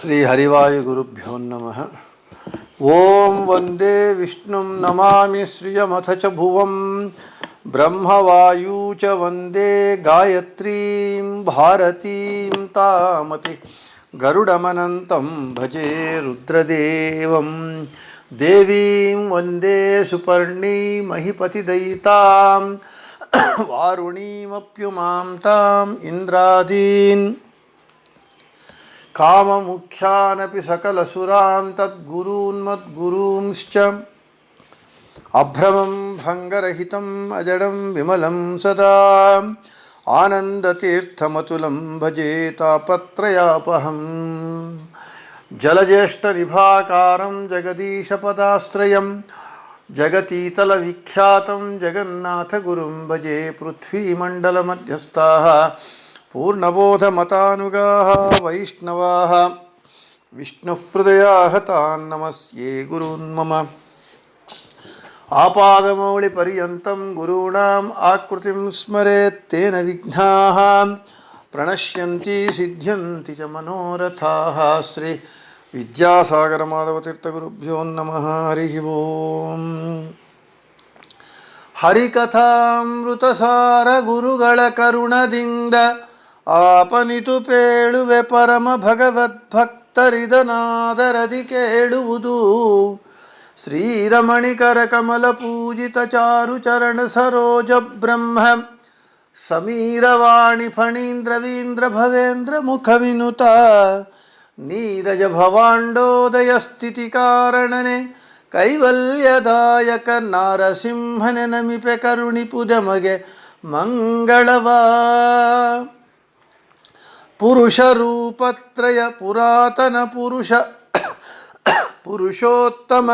श्रीहरिवायुगुरुभ्यो नमः ॐ वंदे विष्णुं नमामि श्रियमथ च भुवं ब्रह्मवायू च वंदे गायत्रीं भारतीं तामपि गरुडमनन्तं भजे रुद्रदेवं देवीं वंदे सुपर्णीमहिपतिदयितां वारुणीमप्युमां ताम् इन्द्रादीन् కామముఖ్యానపి సకలసురాం తద్గురూన్మద్గురూంశ్చ అభ్రమం భంగరహితం అజడం విమలం సదా. ఆనందతీర్థమతులం భజే తాపత్రయాపహం. జలజ్యేష్ఠనిభాకారం జగదీశపదాశ్రయం. జగతీతల విఖ్యాతం జగన్నాథగురుం భజే పృథ్వీమండలమధ్యస్థా. పూర్ణబోధమతానుగాः वैष्णवाः विष्णुहृदयाः तान् नमस्ये गुरून्मम आपादमौलिपर्यन्तं गुरूणाम् आकृतिं स्मरेत् तेन विघ्नाः प्रणश्यन्ति सिद्ध्यन्ति च मनोरथाः श्री विद्यासागरमाधवतीर्थगुरुभ्यो नमः हरिः ओम् हरिकथामृतसारगुरुगळ करुणदिङ्ग ಆಪನಿತು ಪೇಳುವೆ ಪರಮ ಭಗವದ್ಭಕ್ತರಿದನಾದರದಿ ಕೇಳುವುದು. ಶ್ರೀರಮಣಿಕರ ಕಮಲ ಪೂಜಿತ ಚಾರು ಚರಣ ಸರೋಜ ಬ್ರಹ್ಮ, ಸಮೀರವಾಣಿ ಫಣೀಂದ್ರವೀಂದ್ರ ಭವೇಂದ್ರ ಮುಖ ವಿನುತ ನೀರಜ ಭವಾಂಡೋದಯ ಸ್ಥಿತಿ ಕಾರಣನೆ, ಕೈವಲ್ಯದಾಯಕ ನಾರಸಿಂಹನೆ ನಮಿಪೆ ಕರುಣಿಪುದಮಗೆ ಮಂಗಳವಾ. ಪುರುಷ ರೂಪತ್ರಯ ಪುರಾತನ ಪುರುಷ ಪುರುಷೋತ್ತಮ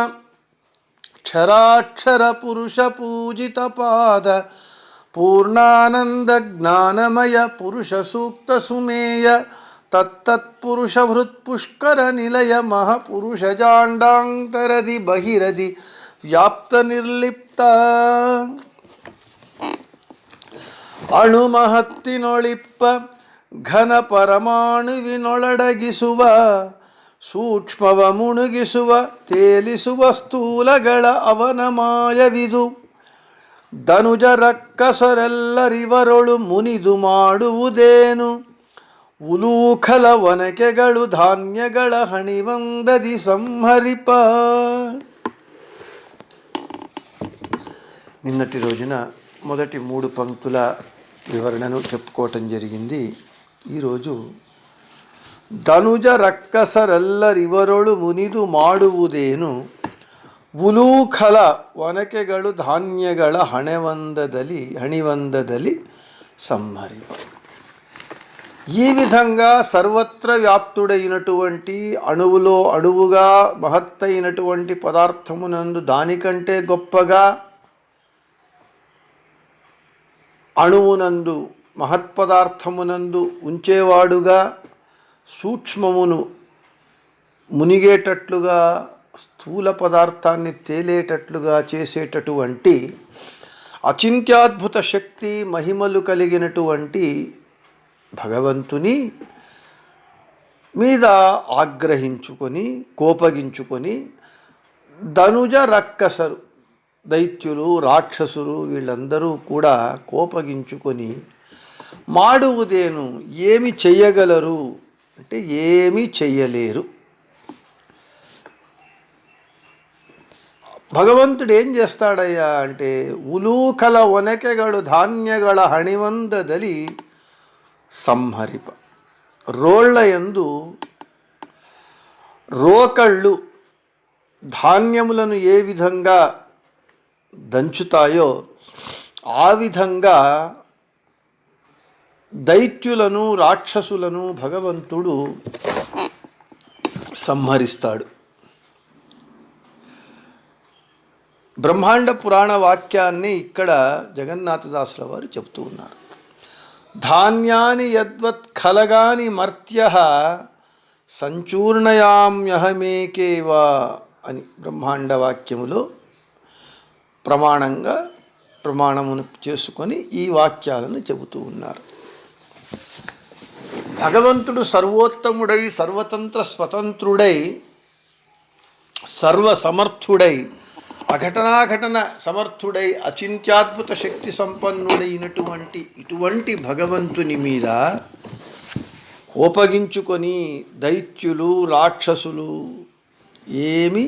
ಕ್ಷರಾಕ್ಷರ ಪುರುಷ ಪೂಜಿತ ಪಾದ ಪೂರ್ಣಾನಂದ ಜ್ಞಾನಮಯ ಪುರುಷ ಸೂಕ್ತ ಸುಮೇಯ ತತ್ತತ್ಪುರುಷ ಹೃತ್ಪುಷ್ಕರ ನಿಲಯ ಮಹಾಪುರುಷ ಜಾಂಡಾಂತರದಿ ಬಹಿರದಿ ವ್ಯಾಪ್ತ ನಿರ್ಲಿಪ್ತ ಅಣುಮಹತ್ತಿನೊಳಿಪ್ಪ ఘన పరమాణువినొలడగిసువ సూక్ష్మవ ముణుగిసువ తేలిసువ స్థూలగళ అవనమాయవిదు ధనుజ రక్కసరెల్లరివరొళు మునిదు మాడువుదేను ఉలూఖల వనకెగళు ధాన్యగళ హణివందది సంహరిప నిన్నటి రోజున మొదటి మూడు పంక్తుల వివరణను చెప్పుకోవటం జరిగింది. ಈರೋಜು ಧನುಜ ರಕ್ಕಸರೆಲ್ಲರಿವರೊಳು ಮುನಿದು ಮಾಡುವುದೇನು? ಉಲೂಖಲ ಒನಕೆಗಳು ಧಾನ್ಯಗಳ ಹಣೆವಂದದಲ್ಲಿ, ಹಣಿವಂದದಲ್ಲಿ ಸಂಹರಿ. ಈ ವಿಧಂಗ ಸರ್ವತ್ರ ವ್ಯಾಪ್ತುಡೈನಟುವಂಟಿ ಅಣುವುಲೋ ಅಣುವುಗಾ ಮಹತ್ತೈನಟುವಂಟಿ ಪದಾರ್ಥಮುನಂದು ದಾನಿಕಂಟೆ ಗೊಪ್ಪಗ. ಅಣುವುನಂದು మహత్పదార్థమునందు ఉంచేవాడుగా సూక్ష్మమును మునిగేటట్లుగా స్థూల పదార్థాన్ని తేలేటట్లుగా చేసేటటువంటి అచింత్యాద్భుత శక్తి మహిమలు కలిగినటువంటి భగవంతుని మీద ఆగ్రహించుకొని కోపగించుకొని ధనుజ రక్కసరు దైత్యులు రాక్షసులు వీళ్ళందరూ కూడా కోపగించుకొని మాడువుదేను ఏమి చెయ్యగలరు అంటే ఏమి చెయ్యలేరు ಭಗವಂತುಡು ಏನು చేస్తాడయ్యా అంటే ಉಲೂಕಲ ಒನಕೆಗಳು ಧಾನ್ಯಗಳ ಹಣಿವಂದದಲ್ಲಿ సంహరిప రోళ్ల యందు రోకళ్ళు ధాన్యములను ఏ విధంగా దంచుతాయో ఆ విధంగా దైత్యులను రాక్షసులను భగవంతుడు సంహరిస్తాడు. బ్రహ్మాండ పురాణ వాక్యాన్ని ఇక్కడ జగన్నాథదాసుల వారు చెప్తూ ఉన్నారు. ధాన్యాని యద్వత్ ఖలగాని మర్త్య సంచూర్ణయామ్యహమేకేవా అని బ్రహ్మాండ వాక్యములో ప్రమాణంగా ప్రమాణమును చేసుకొని ఈ వాక్యాలను చెబుతూ ఉన్నారు. భగవంతుడు సర్వోత్తముడై సర్వతంత్ర స్వతంత్రుడై సర్వసమర్థుడై అఘటనాఘటన సమర్థుడై అచింత్యాద్భుత శక్తి సంపన్నుడైనటువంటి ఇటువంటి భగవంతుని మీద కోపగించుకొని దైత్యులు రాక్షసులు ఏమి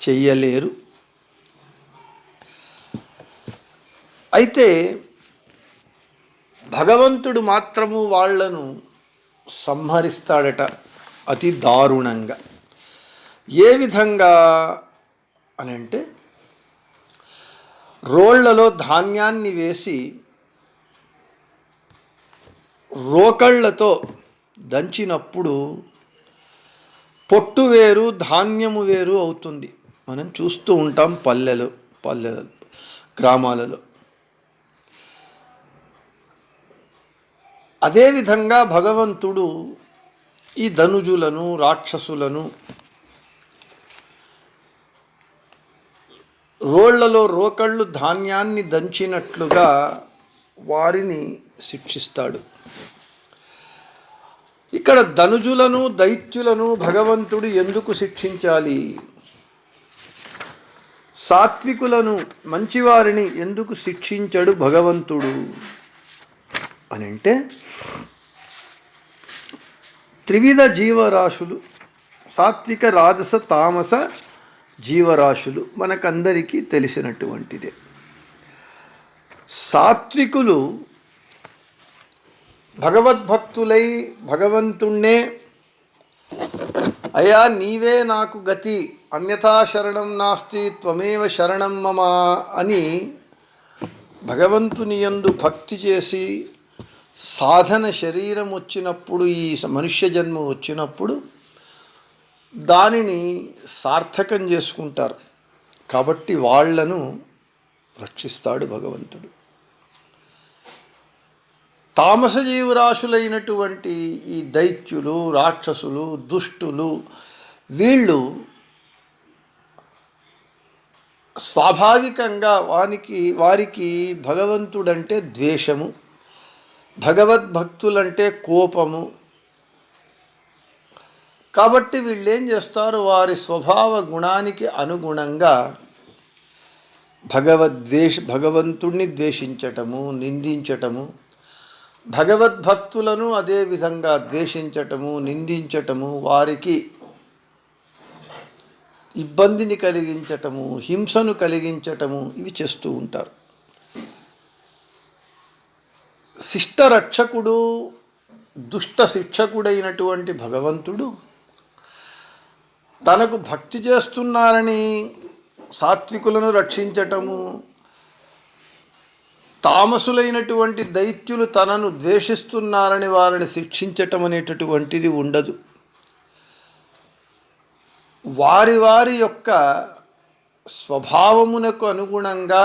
చెయ్యలేరు. అయితే భగవంతుడు మాత్రము వాళ్ళను సంహరిస్తాడట అతి దారుణంగా. ఏ విధంగా అని అంటే రోళ్ళలో ధాన్యాన్ని వేసి రోకళ్ళతో దంచినప్పుడు పొట్టు వేరు ధాన్యము వేరు అవుతుంది. మనం చూస్తూ ఉంటాం పల్లెలు పల్లెలలో గ్రామాలలో. అదేవిధంగా భగవంతుడు ఈ ధనుజులను రాక్షసులను రోళ్ళలో రోకళ్ళు ధాన్యాన్ని దంచినట్లుగా వారిని శిక్షిస్తాడు. ఇక్కడ ధనుజులను దైత్యులను భగవంతుడు ఎందుకు శిక్షించాలి? సాత్వికులను మంచివారిని ఎందుకు శిక్షించడు భగవంతుడు? అని అంటే త్రివిధ జీవరాశులు సాత్విక రాజస తామస జీవరాశులు మనకందరికీ తెలిసినటువంటిదే. సాత్వికులు భగవద్భక్తులై భగవంతుణ్ణే. అయా నీవే నాకు గతి. అన్యథా శరణం నాస్తి త్వమేవ శరణం మమ అని భగవంతుని యందు భక్తి చేసి సాధన శరీరం వచ్చినప్పుడు ఈ మనుష్య జన్మ వచ్చినప్పుడు దానిని సార్థకం చేసుకుంటారు. కాబట్టి వాళ్ళను రక్షిస్తాడు భగవంతుడు. తామస జీవరాశులైనటువంటి ఈ దైత్యులు రాక్షసులు దుష్టులు వీళ్ళు స్వాభావికంగా వానికి వారికి భగవంతుడంటే ద్వేషము. భగవద్భక్తులంటే కోపము. కాబట్టి వీళ్ళేం చేస్తారు? వారి స్వభావ గుణానికి అనుగుణంగా భగవద్వేష భగవంతుణ్ణి ద్వేషించటము నిందించటము భగవద్భక్తులను అదేవిధంగా ద్వేషించటము నిందించటము వారికి ఇబ్బందిని కలిగించటము హింసను కలిగించటము ఇవి చేస్తూ ఉంటారు. శిష్టరక్షకుడు దుష్ట శిక్షకుడైనటువంటి భగవంతుడు తనకు భక్తి చేస్తున్నారని సాత్వికులను రక్షించటము తామసులైనటువంటి దైత్యులు తనను ద్వేషిస్తున్నారని వారిని శిక్షించటం అనేటటువంటిది ఉండదు. వారి వారి యొక్క స్వభావమునకు అనుగుణంగా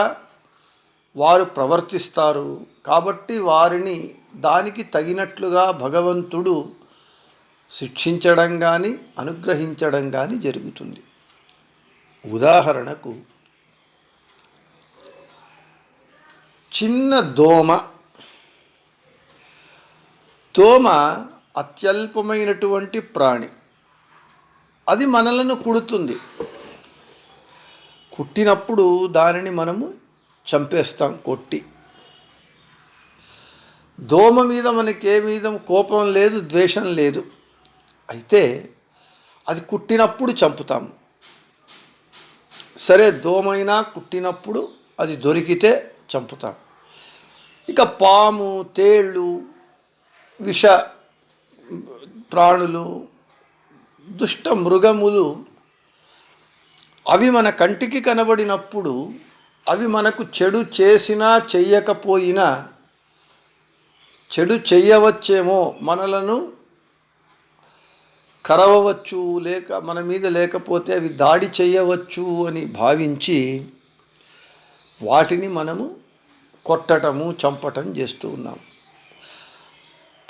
వారు ప్రవర్తిస్తారు. కాబట్టి వారిని దానికి తగినట్లుగా భగవంతుడు శిక్షించడం కానీ అనుగ్రహించడం కానీ జరుగుతుంది. ఉదాహరణకు చిన్న దోమ. దోమ అత్యల్పమైనటువంటి ప్రాణి. అది మనలను కుడుతుంది. కుట్టినప్పుడు దానిని మనము చంపేస్తాం కొట్టి. దోమ మీద మనకి ఏ మీద కోపం లేదు ద్వేషం లేదు. అయితే అది కుట్టినప్పుడు చంపుతాము సరే దోమైనా కుట్టినప్పుడు అది దొరికితే చంపుతాం. ఇక పాము తేళ్ళు విష ప్రాణులు దుష్ట మృగములు అవి మన కంటికి కనబడినప్పుడు అవి మనకు చెడు చేసినా చెయ్యకపోయినా చెడు చెయ్యవచ్చేమో మనలను కరవవచ్చు లేక మన మీద లేకపోతే అవి దాడి చేయవచ్చు అని భావించి వాటిని మనము కొట్టటము చంపటం చేస్తూ ఉన్నాం.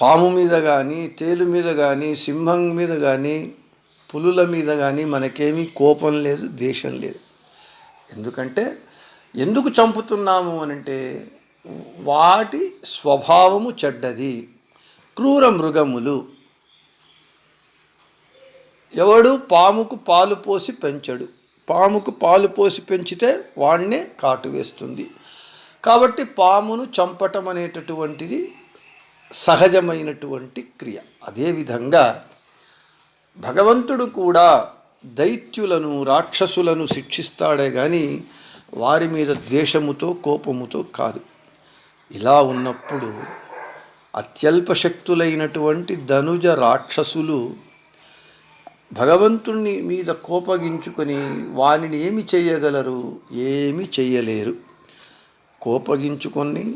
పాము మీద కానీ తేలు మీద కానీ సింహం మీద కానీ పులుల మీద కానీ మనకేమీ కోపం లేదు ద్వేషం లేదు. ఎందుకంటే ఎందుకు చంపుతున్నాము అనంటే వాటి స్వభావము చెడ్డది. క్రూర మృగములు ఎవడు పాముకు పాలు పోసి పెంచడు. పాముకు పాలు పోసి పెంచితే వాణ్ణే కాటు వేస్తుంది. కాబట్టి పామును చంపటం అనేటటువంటిది సహజమైనటువంటి క్రియ. అదేవిధంగా భగవంతుడు కూడా దైత్యులను రాక్షసులను శిక్షిస్తాడే కానీ వారి మీద ద్వేషముతో కోపముతో కాదు. ఇలా ఉన్నప్పుడు అత్యల్ప శక్తులైనటువంటి ధనుజ రాక్షసులు భగవంతుణ్ణి మీద కోపగించుకొని వానిని ఏమి చేయగలరు? ఏమి చెయ్యలేరు కోపగించుకొని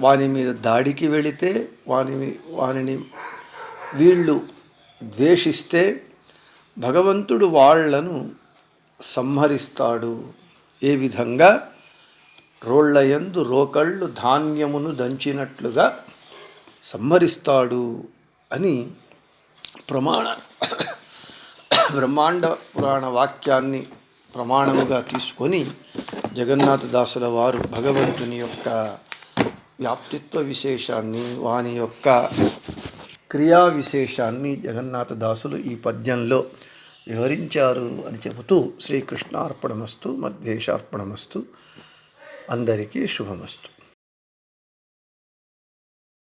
వాని మీద దాడికి వెళితే వాని వానిని వీళ్ళు ద్వేషిస్తే భగవంతుడు వాళ్ళను సంహరిస్తాడు. ఏ విధంగా రోళ్ళయందు రోకళ్ళు ధాన్యమును దంచినట్లుగా సంహరిస్తాడు అని ప్రమాణ బ్రహ్మాండ పురాణ వాక్యాన్ని ప్రమాణముగా తీసుకొని జగన్నాథదాసుల వారు భగవంతుని యొక్క వ్యాప్తిత్వ విశేషాన్ని వాని యొక్క క్రియా విశేషాన్ని జగన్నాథదాసులు ఈ పద్యంలో వివరించారు అని చెబుతూ శ్రీకృష్ణార్పణమస్తు మద్వేషార్పణమస్తు. అందరికీ శుభమస్తు.